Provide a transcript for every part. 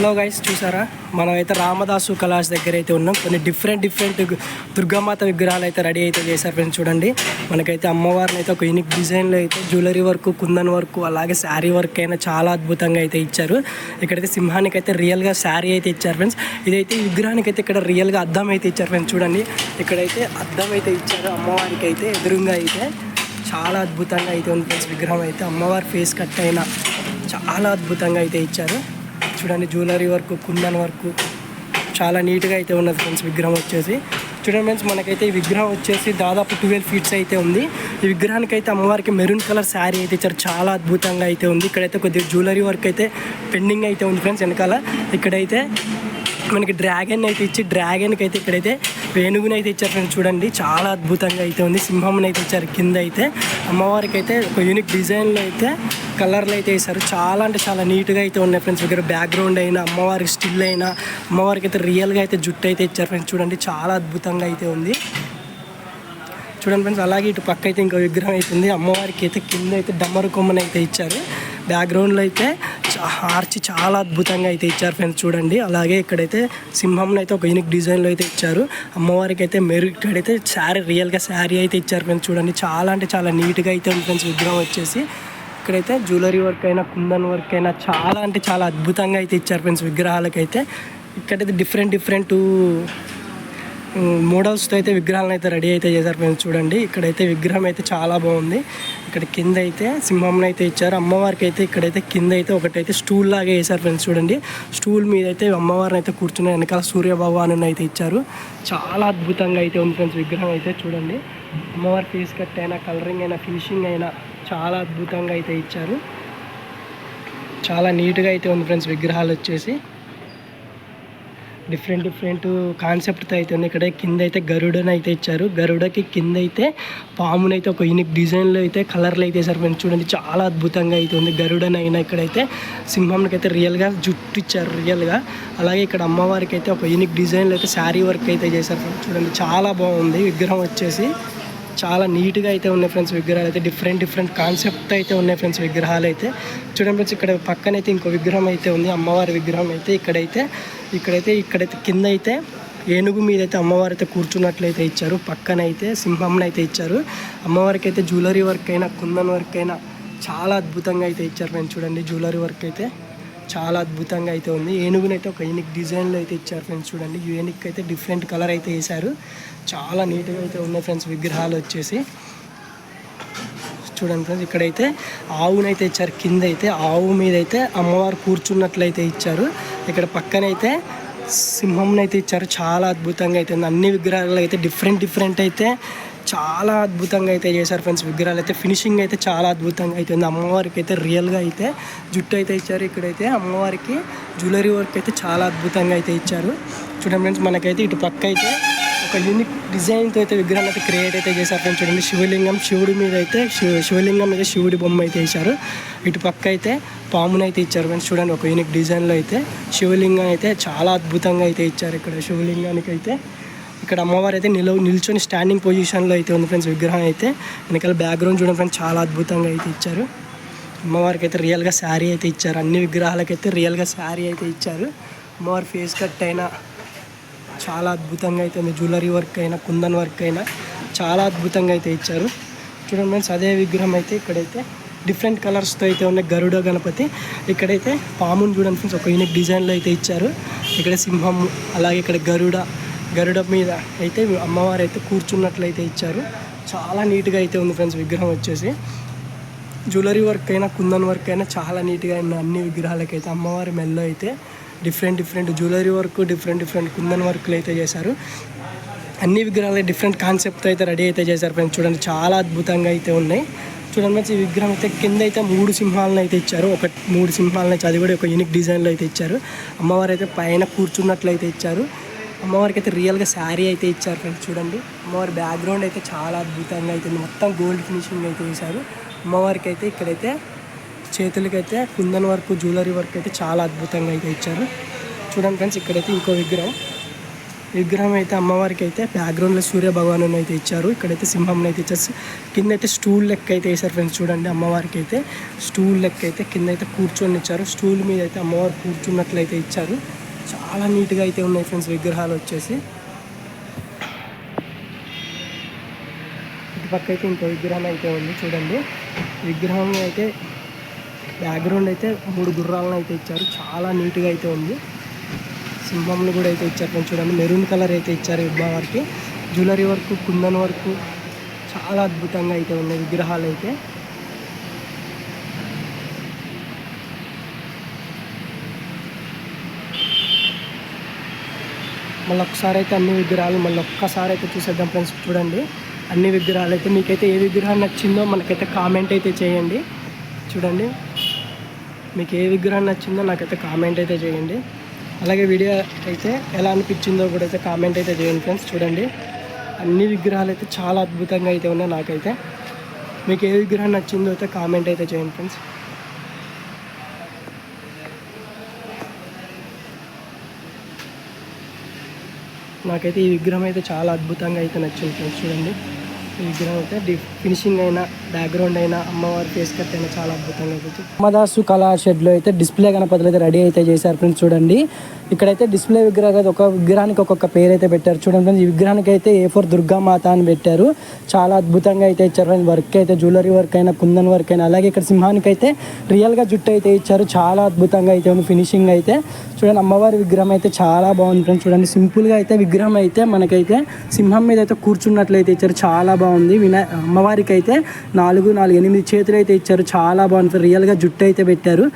Hello guys చూసారా? మనం అయితే రామదాసు కళాస్ దగ్గర అయితే ఉన్నాం. కొన్ని డిఫరెంట్ డిఫరెంట్ దుర్గామాత విగ్రహాలు అయితే రెడీ అయితే చేశారు ఫ్రెండ్స్ చూడండి. మనకైతే అమ్మవారిని అయితే ఒక యూనిక్ డిజైన్లో అయితే జ్యువెలరీ వర్క్ కుందన్ వర్క్ అలాగే శారీ వర్క్ అయినా చాలా అద్భుతంగా అయితే ఇచ్చారు. ఇక్కడైతే సింహానికి అయితే రియల్గా శారీ అయితే ఇచ్చారు ఫ్రెండ్స్ ఇదైతే విగ్రహానికి అయితే ఇక్కడ రియల్గా అద్దం అయితే ఇచ్చారు ఫ్రెండ్స్ చూడండి. ఇక్కడైతే అద్దం అయితే ఇచ్చారు అమ్మవారికి అయితే ఎదురుగా అయితే చాలా అద్భుతంగా అయితే ఉంది ఫ్రెండ్స్ విగ్రహం అయితే. అమ్మవారి ఫేస్ కట్ అయినా చాలా అద్భుతంగా అయితే ఇచ్చారు. చూడండి జ్యువెలరీ వర్క్ కుందన్ వర్క్ చాలా నీట్గా అయితే ఉన్నది ఫ్రెండ్స్ విగ్రహం వచ్చేసి. చూడండి ఫ్రెండ్స్ మనకైతే ఈ విగ్రహం వచ్చేసి దాదాపు ట్వెల్వ్ ఫీట్స్ అయితే ఉంది. ఈ విగ్రహానికి అయితే అమ్మవారికి మెరూన్ కలర్ శారీ అయితే ఇచ్చారు. చాలా అద్భుతంగా అయితే ఉంది. ఇక్కడైతే కొద్దిగా జ్యువెలరీ వర్క్ అయితే పెండింగ్ అయితే ఉంది ఫ్రెండ్స్ వెనకాల. ఇక్కడైతే మనకి డ్రాగన్ అయితే ఇచ్చి డ్రాగన్కి అయితే ఇక్కడైతే వేణుగుని అయితే ఇచ్చారు ఫ్రెండ్స్ చూడండి. చాలా అద్భుతంగా అయితే ఉంది. సింహంని అయితే ఇచ్చారు కింద అయితే. అమ్మవారికి అయితే ఒక యూనిక్ డిజైన్లో అయితే కలర్లు అయితే వేశారు. చాలా అంటే చాలా నీట్గా అయితే ఉన్నాయి ఫ్రెండ్స్. దగ్గర బ్యాక్గ్రౌండ్ అయినా అమ్మవారి స్టిల్ అయినా అమ్మవారికి అయితే రియల్గా అయితే జుట్టు అయితే ఇచ్చారు ఫ్రెండ్స్. చూడండి చాలా అద్భుతంగా అయితే ఉంది. చూడండి ఫ్రెండ్స్ అలాగే ఇటు పక్క అయితే ఇంకో విగ్రహం అయితే ఉంది. అమ్మవారికి అయితే కింద అయితే డమ్మరు కొమ్మని అయితే ఇచ్చారు. బ్యాక్గ్రౌండ్లో అయితే ఆర్చి చాలా అద్భుతంగా అయితే ఇచ్చారు ఫ్రెండ్స్. చూడండి అలాగే ఇక్కడైతే సింహంని అయితే ఒక యూనిక్ డిజైన్లో అయితే ఇచ్చారు. అమ్మవారికి అయితే మెరు ఇక్కడైతే శారీ రియల్గా శారీ అయితే ఇచ్చారు ఫ్రెండ్స్. చూడండి చాలా అంటే చాలా నీట్గా అయితే ఉంది ఫ్రెండ్స్. విగ్రహం వచ్చేసి. ఇక్కడైతే జ్యువెలరీ వర్క్ అయినా కుందన్ వర్క్ అయినా చాలా అంటే చాలా అద్భుతంగా అయితే ఇచ్చారు ఫ్రెండ్స్ విగ్రహాలకైతే. ఇక్కడైతే డిఫరెంట్ డిఫరెంట్ మోడల్స్తో అయితే విగ్రహాలను అయితే రెడీ అయితే చేశారు ఫ్రెండ్స్ చూడండి. ఇక్కడైతే విగ్రహం అయితే చాలా బాగుంది. ఇక్కడ కింద అయితే సింహంని అయితే ఇచ్చారు. అమ్మవారికి అయితే ఇక్కడైతే కింద అయితే ఒకటైతే స్టూల్ లాగా వేశారు ఫ్రెండ్స్ చూడండి. స్టూల్ మీద అయితే అమ్మవారిని అయితే కూర్చుని వెనకాల సూర్య భగవాను అయితే ఇచ్చారు. చాలా అద్భుతంగా అయితే ఉంది ఫ్రెండ్స్ విగ్రహం అయితే చూడండి. అమ్మవారి ఫేస్ కట్ అయినా కలరింగ్ అయినా ఫినిషింగ్ అయినా చాలా అద్భుతంగా అయితే ఇచ్చారు. చాలా నీట్గా అయితే ఉంది ఫ్రెండ్స్ విగ్రహాలు వచ్చేసి. డిఫరెంట్ డిఫరెంట్ కాన్సెప్ట్తో అయితే ఉంది. ఇక్కడ కింద అయితే గరుడని అయితే ఇచ్చారు. గరుడకి కింద అయితే పామునైతే అయితే ఒక యూనిక్ డిజైన్లో అయితే కలర్లు అయితే సార్ ఫ్రెండ్స్. చూడండి చాలా అద్భుతంగా అయితే ఉంది. గరుడని అయినా ఇక్కడైతే సింహంకి అయితే రియల్గా జుట్టు ఇచ్చారు రియల్గా అలాగే ఇక్కడ అమ్మవారికి అయితే ఒక యూనిక్ డిజైన్లో అయితే శారీ వర్క్ అయితే చేశారు ఫ్రెండ్స్. చూడండి చాలా బాగుంది. విగ్రహం వచ్చేసి. చాలా నీట్గా అయితే ఉన్నాయి ఫ్రెండ్స్ విగ్రహాలు అయితే. డిఫరెంట్ డిఫరెంట్ కాన్సెప్ట్ అయితే ఉన్నాయి ఫ్రెండ్స్ విగ్రహాలు అయితే. చూడండి ఫ్రెండ్స్ ఇక్కడ పక్కనైతే ఇంకో విగ్రహం అయితే ఉంది అమ్మవారి విగ్రహం అయితే. ఇక్కడైతే ఇక్కడైతే ఇక్కడైతే కింద అయితే ఏనుగు మీద అయితే అమ్మవారు అయితే కూర్చున్నట్లయితే ఇచ్చారు. పక్కన అయితే సింహంని అయితే ఇచ్చారు. అమ్మవారికి అయితే జ్యువెలరీ వర్క్ అయినా కుందన్ వర్క్ అయినా చాలా అద్భుతంగా అయితే ఇచ్చారు ఫ్రెండ్స్ చూడండి జ్యువెలరీ వర్క్ అయితే. చాలా అద్భుతంగా అయితే ఉంది. ఏనుగునైతే ఒక యూనిక్ డిజైన్లో అయితే ఇచ్చారు ఫ్రెండ్స్ చూడండి యూనిక్ అయితే డిఫరెంట్ కలర్ అయితే వేశారు. చాలా నీట్గా అయితే ఉన్నాయి ఫ్రెండ్స్ విగ్రహాలు వచ్చేసి. చూడండి ఫ్రెండ్స్ ఇక్కడైతే ఆవునైతే ఇచ్చారు. కింద అయితే ఆవు మీద అయితే అమ్మవారు కూర్చున్నట్లయితే ఇచ్చారు. ఇక్కడ పక్కనైతే సింహంనైతే ఇచ్చారు. చాలా అద్భుతంగా అయితే ఉంది. అన్ని విగ్రహాలు అయితే డిఫరెంట్ డిఫరెంట్ అయితే చాలా అద్భుతంగా అయితే చేశారు ఫ్రెండ్స్ విగ్రహాలు అయితే ఫినిషింగ్ అయితే చాలా అద్భుతంగా అయితే ఉంది. అమ్మవారికి అయితే రియల్గా అయితే జుట్టు అయితే ఇచ్చారు. ఇక్కడైతే అమ్మవారికి జ్యువెలరీ వర్క్ అయితే చాలా అద్భుతంగా అయితే ఇచ్చారు. చూడండి ఫ్రెండ్స్ మనకైతే ఇటు పక్క అయితే ఒక యూనిక్ డిజైన్తో అయితే విగ్రహం అయితే క్రియేట్ అయితే చేశారు ఫ్రెండ్స్ చూడండి శివలింగం శివుడి మీద అయితే శివ శివలింగం మీద శివుడి బొమ్మ అయితే వేశారు. ఇటు పక్క అయితే పామును అయితే ఇచ్చారు ఫ్రెండ్స్ చూడండి ఒక యూనిక్ డిజైన్లో అయితే శివలింగం అయితే చాలా అద్భుతంగా అయితే ఇచ్చారు. ఇక్కడ శివలింగానికి అయితే ఇక్కడ అమ్మవారు అయితే నిలవ నిల్చొని స్టాండింగ్ పొజిషన్లో అయితే ఉంది ఫ్రెండ్స్ విగ్రహం అయితే. వెనకాల బ్యాక్గ్రౌండ్ చూడండి ఫ్రెండ్స్ చాలా అద్భుతంగా అయితే ఇచ్చారు. అమ్మవారికి అయితే రియల్గా శారీ అయితే ఇచ్చారు. అన్ని విగ్రహాలకైతే రియల్గా శారీ అయితే ఇచ్చారు. అమ్మవారి ఫేస్ కట్ అయినా చాలా అద్భుతంగా అయితే ఉంది. జ్యువెలరీ వర్క్ అయినా కుందన్ వర్క్ అయినా చాలా అద్భుతంగా అయితే ఇచ్చారు. చూడండి ఫ్రెండ్స్ అదే విగ్రహం అయితే ఇక్కడైతే డిఫరెంట్ కలర్స్తో అయితే ఉన్న గరుడ గణపతి. ఇక్కడైతే పాముని చూడండి ఫ్రెండ్స్ ఒక యూనిక్ డిజైన్లో అయితే ఇచ్చారు. ఇక్కడ సింహం అలాగే ఇక్కడ గరుడ గరుడ మీద అయితే అమ్మవారు అయితే కూర్చున్నట్లయితే ఇచ్చారు. చాలా నీట్గా అయితే ఉంది ఫ్రెండ్స్ విగ్రహం వచ్చేసి. జ్యువెలరీ వర్క్ అయినా కుందన్ వర్క్ అయినా చాలా నీట్గా అయిన అన్ని విగ్రహాలకైతే అమ్మవారి మెల్లో అయితే different different jewellery work different different kundan వర్క్లు అయితే చేశారు. అన్ని విగ్రహాలు డిఫరెంట్ కాన్సెప్ట్ అయితే రెడీ అయితే చేశారు ఫ్రెండ్స్. చూడండి చాలా అద్భుతంగా అయితే ఉన్నాయి. చూడండి ఫ్రెండ్స్ ఈ విగ్రహం అయితే కింద అయితే మూడు సింహాలను అయితే ఇచ్చారు. ఒక మూడు సింహాలను అయితే అది కూడా ఒక యూనిక్ డిజైన్లో అయితే ఇచ్చారు. అమ్మవారు అయితే పైన కూర్చున్నట్లయితే ఇచ్చారు. అమ్మవారికి అయితే రియల్గా శారీ అయితే ఇచ్చారు ఫ్రెండ్స్ చూడండి. అమ్మవారి బ్యాక్గ్రౌండ్ అయితే చాలా అద్భుతంగా అయితే మొత్తం గోల్డ్ ఫినిషింగ్ అయితే వేశారు అమ్మవారికి అయితే ఇక్కడైతే చేతులకైతే కుందన్ వర్క్ జ్యువెలరీ వర్క్ అయితే చాలా అద్భుతంగా అయితే ఇచ్చారు. చూడండి ఫ్రెండ్స్ ఇక్కడైతే ఇంకో విగ్రహం. విగ్రహం అయితే అమ్మవారికి అయితే బ్యాక్గ్రౌండ్లో సూర్య భగవాను అయితే ఇచ్చారు. ఇక్కడైతే సింహం అయితే ఇచ్చారు. కింద అయితే స్టూల్ లెక్క అయితే వేశారు ఫ్రెండ్స్ చూడండి అమ్మవారికి అయితే. స్టూల్ లెక్క అయితే కింద అయితే కూర్చొని ఇచ్చారు. స్టూల్ మీద అయితే అమ్మవారు కూర్చున్నట్లయితే ఇచ్చారు. చాలా నీట్గా అయితే ఉన్నాయి ఫ్రెండ్స్ విగ్రహాలు వచ్చేసి. ఇటుపక్క అయితే ఇంకో విగ్రహం అయితే ఉంది చూడండి. విగ్రహం అయితే బ్యాక్గ్రౌండ్ అయితే మూడు గుర్రాలను అయితే ఇచ్చారు చాలా నీట్గా అయితే ఉంది. సింహంలు కూడా అయితే ఇచ్చారు కొంచెం చూడండి. మెరూన్ కలర్ అయితే ఇచ్చారు వారికి. జ్యువెలరీ వర్క్ కుందన్ వర్క్ చాలా అద్భుతంగా అయితే ఉన్నాయి విగ్రహాలు అయితే. మళ్ళీ ఒకసారి అయితే అన్ని విగ్రహాలు మళ్ళీ ఒక్కసారి అయితే చూసేద్దాం ఫ్రెండ్స్ చూడండి. అన్ని విగ్రహాలు అయితే మీకైతే ఏ విగ్రహం నచ్చిందో మనకైతే కామెంట్ అయితే చేయండి. చూడండి. మీకు ఏ విగ్రహం నచ్చిందో నాకైతే కామెంట్ అయితే చేయండి. అలాగే వీడియో అయితే ఎలా అనిపించిందో కూడా అయితే కామెంట్ అయితే చేయండి ఫ్రెండ్స్ చూడండి. అన్ని విగ్రహాలు అయితే చాలా అద్భుతంగా అయితే ఉన్నాయి నాకైతే. మీకు ఏ విగ్రహం నచ్చిందో అయితే కామెంట్ అయితే చేయండి ఫ్రెండ్స్. నాకైతే ఈ విగ్రహం అయితే చాలా అద్భుతంగా అయితే నచ్చింది ఫ్రెండ్స్. చూడండి. ఈ విగ్రహం అయితే డి ఫినిషింగ్ అయినా బ్యాక్గ్రౌండ్ అయినా అమ్మవారి ఫేస్ కట్ అయినా చాలా అద్భుతంగా అయితే అమ్మదాసు కళా షెడ్లో అయితే డిస్ప్లే గణపతులు అయితే రెడీ అయితే చేశారు ఫ్రెండ్స్ చూడండి. ఇక్కడైతే డిస్ప్లే విగ్రహం అయితే ఒక విగ్రహానికి ఒక్కొక్క పేరు అయితే పెట్టారు. చూడండి ఫ్రెండ్స్ ఈ విగ్రహానికి అయితే ఏ ఫోర్ దుర్గామాత అని పెట్టారు. చాలా అద్భుతంగా అయితే ఇచ్చారు ఫ్రెండ్స్ వర్క్ అయితే జ్యువెలరీ వర్క్ అయినా కుందన్ వర్క్ అయినా. అలాగే ఇక్కడ సింహానికి అయితే రియల్గా జుట్టు అయితే ఇచ్చారు. చాలా అద్భుతంగా అయితే ఉంది ఫినిషింగ్ అయితే. చూడండి అమ్మవారి విగ్రహం అయితే చాలా బాగుంది ఫ్రెండ్స్ చూడండి. సింపుల్గా అయితే విగ్రహం అయితే మనకైతే సింహం మీద అయితే కూర్చున్నట్లయితే ఇచ్చారు. చాలా బాగుంది వినా అమ్మవారికి అయితే నాలుగు నాలుగు ఎనిమిది చేతులు అయితే ఇచ్చారు. చాలా బాగుంది. రియల్గా జుట్టు అయితే పెట్టారు.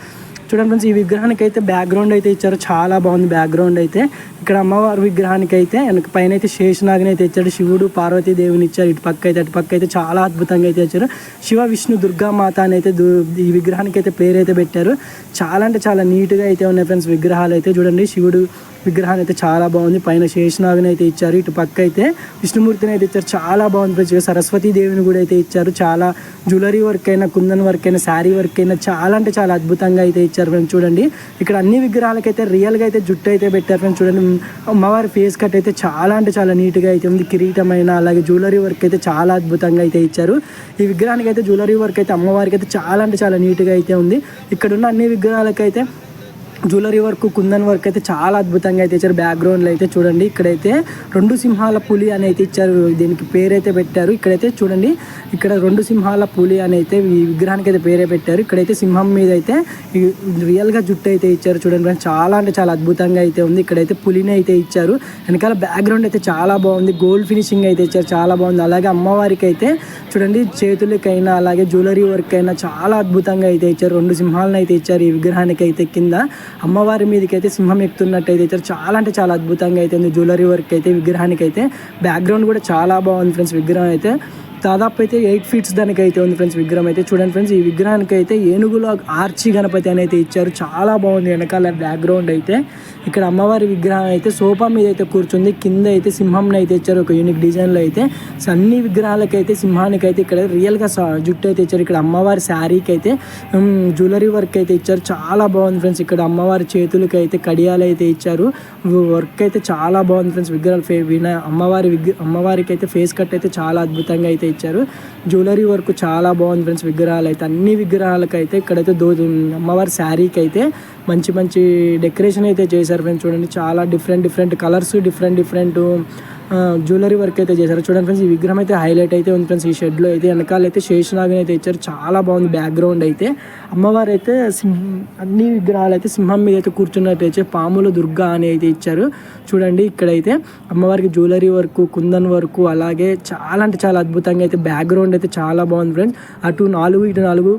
చూడండి ఫ్రెండ్స్ ఈ విగ్రహానికి అయితే బ్యాక్గ్రౌండ్ అయితే ఇచ్చారు. చాలా బాగుంది బ్యాక్గ్రౌండ్ అయితే. ఇక్కడ అమ్మవారి విగ్రహానికి అయితే వెనక పైన అయితే శేషనాగిని అయితే ఇచ్చాడు. శివుడు పార్వతీ దేవుని ఇచ్చారు. ఇటు పక్క అయితే అటు పక్క అయితే చాలా అద్భుతంగా అయితే ఇచ్చారు. శివ విష్ణు దుర్గామాత అని అయితే ఈ విగ్రహానికి అయితే పేరు అయితే పెట్టారు. చాలా అంటే చాలా నీట్గా అయితే ఉన్నాయి ఫ్రెండ్స్ విగ్రహాలు అయితే. చూడండి శివుడు విగ్రహాన్ని అయితే చాలా బాగుంది. పైన శేషనాగిని అయితే ఇచ్చారు. ఇటు పక్క అయితే విష్ణుమూర్తిని అయితే ఇచ్చారు. చాలా బాగుంది ప్రజలు సరస్వతీ దేవిని కూడా అయితే ఇచ్చారు. చాలా జ్యువెలరీ వర్క్ అయినా కుందన్ వర్క్ అయినా శారీ వర్క్ అయినా చాలా అంటే చాలా అద్భుతంగా అయితే ఇచ్చారు ఫ్రెండ్స్. చూడండి. ఇక్కడ అన్ని విగ్రహాలకైతే రియల్గా అయితే జుట్టు అయితే పెట్టారు ఫ్రెండ్స్. చూడండి. అమ్మవారి ఫేస్ కట్ అయితే చాలా అంటే చాలా నీట్గా అయితే ఉంది. కిరీటమైన అలాగే జ్యువెలరీ వర్క్ అయితే చాలా అద్భుతంగా అయితే ఇచ్చారు. ఈ విగ్రహానికి అయితే జ్యువెలరీ వర్క్ అయితే అమ్మవారికి అయితే చాలా అంటే చాలా నీట్గా అయితే ఉంది. ఇక్కడ ఉన్న అన్ని విగ్రహాలకైతే జ్యువెలరీ వర్క్ కుందన్ వర్క్ అయితే చాలా అద్భుతంగా అయితే ఇచ్చారు. బ్యాక్గ్రౌండ్లో అయితే చూడండి. ఇక్కడైతే రెండు సింహాల పులి అని అయితే ఇచ్చారు. దీనికి పేరైతే పెట్టారు. ఇక్కడైతే చూడండి. ఇక్కడ రెండు సింహాల పులి అని అయితే ఈ విగ్రహానికి అయితే పేరే పెట్టారు. ఇక్కడైతే సింహం మీద అయితే రియల్గా జుట్టు అయితే ఇచ్చారు చూడండి చాలా అంటే చాలా అద్భుతంగా అయితే ఉంది. ఇక్కడైతే పులిని అయితే ఇచ్చారు. వెనకాల బ్యాక్గ్రౌండ్ అయితే చాలా బాగుంది. గోల్డ్ ఫినిషింగ్ అయితే ఇచ్చారు. చాలా బాగుంది. అలాగే అమ్మవారికి అయితే చూడండి. చేతులకైనా అలాగే జ్యువెలరీ వర్క్ అయినా చాలా అద్భుతంగా అయితే ఇచ్చారు. రెండు సింహాలను అయితే ఇచ్చారు ఈ విగ్రహానికి అయితే కింద. అమ్మవారి మీదకి అయితే సింహం ఎక్కుతున్నట్టు అయితే చాలా అంటే చాలా అద్భుతంగా అయితే జ్యువెలరీ వర్క్ అయితే విగ్రహానికి అయితే బ్యాక్గ్రౌండ్ కూడా చాలా బాగుంది ఫ్రెండ్స్ విగ్రహం అయితే దాదాపు అయితే ఎయిట్ ఫీట్స్ దానికి అయితే ఉంది ఫ్రెండ్స్ విగ్రహం అయితే. చూడండి ఫ్రెండ్స్ ఈ విగ్రహానికి అయితే ఏనుగులో ఆర్చి గణపతి అని అయితే ఇచ్చారు. చాలా బాగుంది వెనకాల బ్యాక్గ్రౌండ్ అయితే. ఇక్కడ అమ్మవారి విగ్రహం అయితే సోఫా మీద అయితే కూర్చుంది. కింద అయితే సింహంని అయితే ఇచ్చారు. ఒక యూనిక్ డిజైన్లో అయితే సో అన్ని విగ్రహాలకి అయితే సింహానికి అయితే ఇక్కడ రియల్గా జుట్టు అయితే ఇచ్చారు. ఇక్కడ అమ్మవారి శారీకి అయితే జ్యువెలరీ వర్క్ అయితే ఇచ్చారు. చాలా బాగుంది ఫ్రెండ్స్. ఇక్కడ అమ్మవారి చేతులకి అయితే కడియాలు అయితే ఇచ్చారు. వర్క్ అయితే చాలా బాగుంది ఫ్రెండ్స్. విగ్రహాలు ఫే అమ్మవారి విగ్ర అమ్మవారికి అయితే ఫేస్ కట్ అయితే చాలా అద్భుతంగా అయితే ఇచ్చారు జ్యువెలరీ వర్క్ చాలా బాగుంది ఫ్రెండ్స్ విగ్రహాలు అయితే అన్ని విగ్రహాలకు అయితే ఇక్కడైతే దో అమ్మవారి శారీకి అయితే మంచి మంచి డెకరేషన్ అయితే చేశారు ఫ్రెండ్స్ చూడండి చాలా different different colours different different jewellery work అయితే చేశారు. చూడండి ఫ్రెండ్స్ ఈ విగ్రహం అయితే హైలైట్ అయితే ఉంది ఫ్రెండ్స్ ఈ షెడ్లో అయితే వెనకాల అయితే శేషనాగని అయితే ఇచ్చారు. చాలా బాగుంది బ్యాక్గ్రౌండ్ అయితే. అమ్మవారు అయితే సింహం అన్ని విగ్రహాలు అయితే సింహం మీద అయితే కూర్చున్నట్టు అయితే పాములు దుర్గా అని అయితే ఇచ్చారు. చూడండి ఇక్కడైతే అమ్మవారికి జ్యువెలరీ వర్క్ కుందన్ వర్క్ అలాగే చాలా అంటే చాలా అద్భుతంగా అయితే బ్యాక్గ్రౌండ్ అయితే చాలా బాగుంది ఫ్రెండ్స్. అటు నాలుగు ఇటు నాలుగు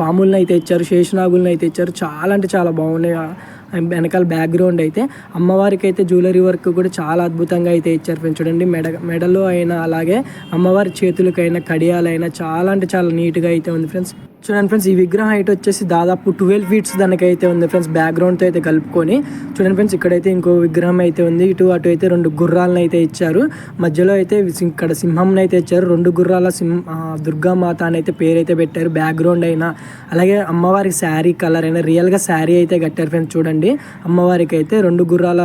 పాములను అయితే ఇచ్చారు శేషనాగులను అయితే ఇచ్చారు. చాలా అంటే చాలా బాగున్నాయి. వెనకాల బ్యాక్గ్రౌండ్ అయితే అమ్మవారికి అయితే జ్యువెలరీ వర్క్ కూడా చాలా అద్భుతంగా అయితే ఇచ్చారు ఫ్రెండ్స్. చూడండి మెడ మెడలో అయినా అలాగే అమ్మవారి చేతులకైనా కడియాలైనా చాలా అంటే చాలా నీట్గా అయితే ఉంది ఫ్రెండ్స్. చూడండి ఫ్రెండ్స్ ఈ విగ్రహం హైట్ వచ్చేసి దాదాపు ట్వెల్వ్ ఫీట్స్ దానికి అయితే ఉంది ఫ్రెండ్స్ బ్యాక్గ్రౌండ్తో అయితే కలుపుకొని. చూడండి ఫ్రెండ్స్ ఇక్కడైతే ఇంకో విగ్రహం అయితే ఉంది. ఇటు అటు అయితే రెండు గుర్రాలను అయితే ఇచ్చారు. మధ్యలో అయితే ఇక్కడ సింహం అయితే ఇచ్చారు. రెండు గుర్రాల సింహ దుర్గామాత అని అయితే పేరు అయితే పెట్టారు. బ్యాక్గ్రౌండ్ అయినా అలాగే అమ్మవారికి శారీ కలర్ అయినా రియల్గా శారీ అయితే కట్టారు ఫ్రెండ్స్ చూడండి. అమ్మవారికి అయితే రెండు గుర్రాల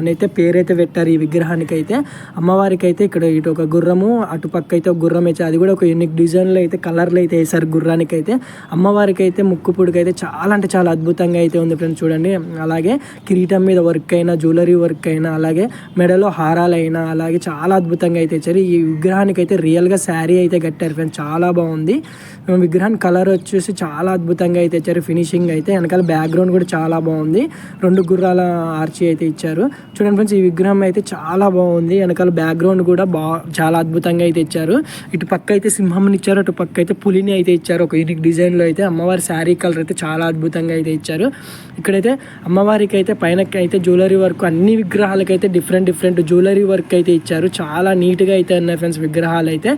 అనైతే పేరైతే పెట్టారు ఈ విగ్రహానికి అయితే. అమ్మవారికి అయితే ఇక్కడ ఇటు ఒక గుర్రము అటు పక్క అయితే ఒక గుర్రం వేసారు అది కూడా ఒక యూనిక్ డిజైన్లో అయితే కలర్లు అయితే వేసారు గుర్రానికి అయితే అమ్మవారికి అయితే ముక్కు అయితే చాలా అంటే చాలా అద్భుతంగా అయితే ఉంది ఫ్రెండ్స్ చూడండి. అలాగే కిరీటం మీద వర్క్ అయినా జ్యువెలరీ వర్క్ అయినా అలాగే మెడలో హారాలైనా అలాగే చాలా అద్భుతంగా అయితే ఇచ్చారు. ఈ విగ్రహానికి అయితే రియల్గా శారీ అయితే కట్టారు ఫ్రెండ్స్. చాలా బాగుంది. విగ్రహం కలర్ వచ్చేసి చాలా అద్భుతంగా అయితే ఇచ్చారు. ఫినిషింగ్ అయితే వెనకాల బ్యాక్గ్రౌండ్ కూడా చాలా బాగుంది. రెండు గుర్రాల ఆర్చి అయితే ఇచ్చారు. చూడండి ఫ్రెండ్స్ ఈ విగ్రహం అయితే చాలా బాగుంది. వెనకాల బ్యాక్గ్రౌండ్ కూడా బా చాలా అద్భుతంగా అయితే ఇచ్చారు. ఇటు పక్క అయితే సింహంని ఇచ్చారు అటు పక్క అయితే పులిని అయితే ఇచ్చారు. ఒక యూనిక్ డిజైన్లో అయితే అమ్మవారి శారీ కలర్ అయితే చాలా అద్భుతంగా అయితే ఇచ్చారు. ఇక్కడైతే అమ్మవారికి అయితే పైన అయితే జ్యువెలరీ వర్క్ అన్ని విగ్రహాలకైతే అయితే డిఫరెంట్ డిఫరెంట్ జ్యువెలరీ వర్క్ అయితే ఇచ్చారు. చాలా నీట్గా అయితే ఉన్నాయి ఫ్రెండ్స్ విగ్రహాలు అయితే.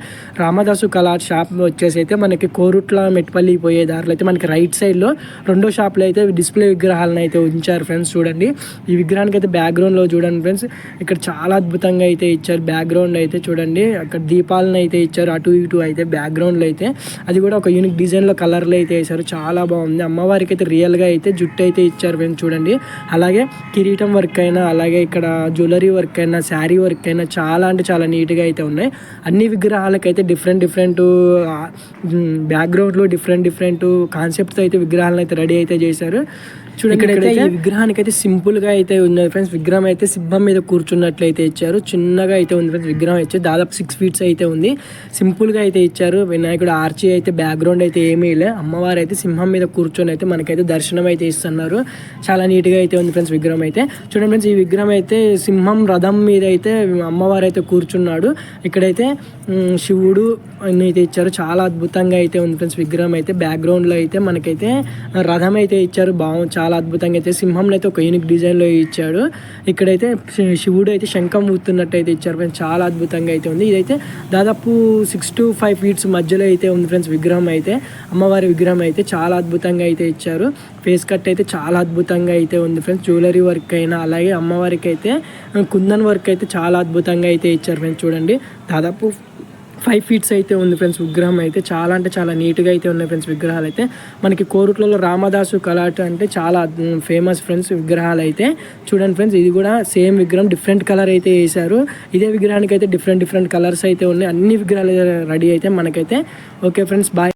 రామదాసు కళా షాప్ వచ్చేసి అయితే మనకి కోరుట్ల మెట్పల్లి పోయే దారిలో అయితే మనకి రైట్ సైడ్లో రెండో షాప్లో అయితే డిస్ప్లే విగ్రహాలను అయితే ఉంచారు ఫ్రెండ్స్ చూడండి. ఈ విగ్రహానికి అయితే బ్యాక్గ్రౌండ్లో చూడండి ఫ్రెండ్స్ ఇక్కడ చాలా అద్భుతంగా అయితే ఇచ్చారు. బ్యాక్గ్రౌండ్ అయితే చూడండి. అక్కడ దీపాలను అయితే ఇచ్చారు. అటు ఇటు అయితే బ్యాక్గ్రౌండ్లో అయితే. అది కూడా ఒక యూనిక్ డిజైన్లో కలర్లు అయితే వేశారు. చాలా బాగుంది. అమ్మవారికి అయితే రియల్గా అయితే జుట్టు అయితే ఇచ్చారు మేము చూడండి. అలాగే కిరీటం వర్క్ అయినా అలాగే ఇక్కడ జ్యువెలరీ వర్క్ అయినా శారీ వర్క్ అయినా చాలా అంటే చాలా నీట్గా అయితే ఉన్నాయి. అన్ని విగ్రహాలకైతే డిఫరెంట్ డిఫరెంట్ బ్యాక్గ్రౌండ్లో డిఫరెంట్ డిఫరెంట్ కాన్సెప్ట్తో అయితే విగ్రహాలను అయితే రెడీ అయితే చేశారు. చూడండి ఇక్కడైతే ఈ విగ్రహానికి అయితే సింపుల్గా అయితే ఉన్నది ఫ్రెండ్స్. విగ్రహం అయితే సింహం మీద కూర్చున్నట్లయితే ఇచ్చారు. చిన్నగా అయితే ఉంది ఫ్రెండ్స్. విగ్రహం అయితే దాదాపు సిక్స్ ఫీట్స్ అయితే ఉంది. సింపుల్గా అయితే ఇచ్చారు. వినాయకుడు ఆర్చి అయితే బ్యాక్గ్రౌండ్ అయితే ఏమీ లే. అమ్మవారు అయితే సింహం మీద కూర్చొని అయితే మనకైతే దర్శనం అయితే ఇస్తున్నారు. చాలా నీట్గా అయితే ఉంది ఫ్రెండ్స్ విగ్రహం అయితే. చూడండి ఫ్రెండ్స్ ఈ విగ్రహం అయితే సింహం రథం మీద అయితే అమ్మవారు అయితే కూర్చున్నాడు. ఇక్కడైతే శివుడు అన్ని అయితే ఇచ్చారు. చాలా అద్భుతంగా అయితే ఉంది ఫ్రెండ్స్. విగ్రహం అయితే బ్యాక్గ్రౌండ్లో అయితే మనకైతే రథం అయితే ఇచ్చారు. బాగుంది చాలా చాలా అద్భుతంగా అయితే సింహంలో అయితే ఒక యూనిక్ డిజైన్లో ఇచ్చాడు. ఇక్కడైతే శి- శివుడు అయితే శంఖం ఊతున్నట్టు అయితే ఇచ్చారు ఫ్రెండ్స్. చాలా అద్భుతంగా అయితే ఉంది. ఇదైతే దాదాపు సిక్స్ టు ఫైవ్ ఫీట్స్ మధ్యలో అయితే ఉంది ఫ్రెండ్స్ విగ్రహం అయితే. అమ్మవారి విగ్రహం అయితే చాలా అద్భుతంగా అయితే ఇచ్చారు. ఫేస్ కట్ అయితే చాలా అద్భుతంగా అయితే ఉంది ఫ్రెండ్స్. జ్యువెలరీ వర్క్ అయినా అలాగే అమ్మవారికి అయితే కుందన్ వర్క్ అయితే చాలా అద్భుతంగా అయితే ఇచ్చారు ఫ్రెండ్స్. చూడండి. దాదాపు ఫైవ్ ఫీట్స్ అయితే ఉంది ఫ్రెండ్స్ విగ్రహం అయితే. చాలా అంటే చాలా నీట్గా అయితే ఉన్నాయి ఫ్రెండ్స్ విగ్రహాలు అయితే. మనకి కోరుట్లలో రామదాసు కలాట అంటే చాలా ఫేమస్ ఫ్రెండ్స్ విగ్రహాలు అయితే. చూడండి ఫ్రెండ్స్ ఇది కూడా సేమ్ విగ్రహం డిఫరెంట్ కలర్ అయితే వేశారు. ఇదే విగ్రహానికి అయితే డిఫరెంట్ డిఫరెంట్ కలర్స్ అయితే ఉన్నాయి. అన్ని విగ్రహాలు రెడీ అయితే మనకైతే. Okay friends bye